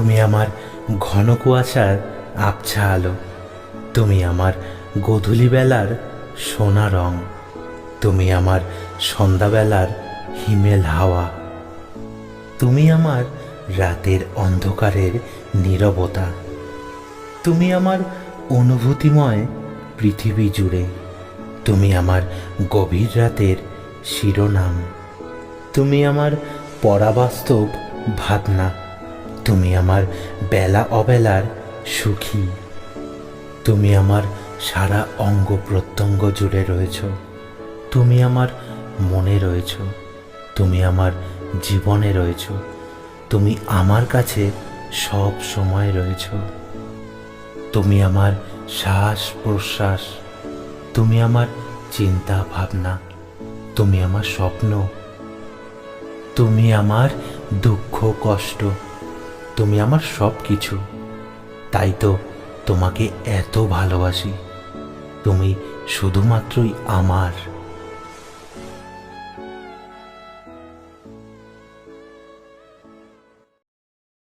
আমার ঘন কুয়াশার আবছা আলো। তুমি আমার গধূলি বেলার সোনা রং। তুমি আমার সন্ধ্যাবেলার হিমেল হাওয়া। তুমি আমার রাতের অন্ধকারের নীরবতা। তুমি আমার অনুভূতিময় পৃথিবী জুড়ে। তুমি আমার গভীর রাতের শিরোনাম। তুমি আমার পরাবাস্তব ভাবনা। তুমি আমার বেলা অবেলার সুখী। তুমি আমার সারা অঙ্গ প্রত্যঙ্গ জুড়ে রয়েছ। তুমি আমার মনে রয়েছ। তুমি আমার জীবনে রয়েছ। তুমি আমার কাছে সব সময় রয়েছ। তুমি আমার শ্বাস প্রশ্বাস। তুমি আমার চিন্তা ভাবনা। তুমি আমার স্বপ্ন। তুমি আমার দুঃখ কষ্ট। তুমি আমার সব কিছু তাই তো তোমাকে এত ভালোবাসি। তুমি শুধুমাত্রই আমার।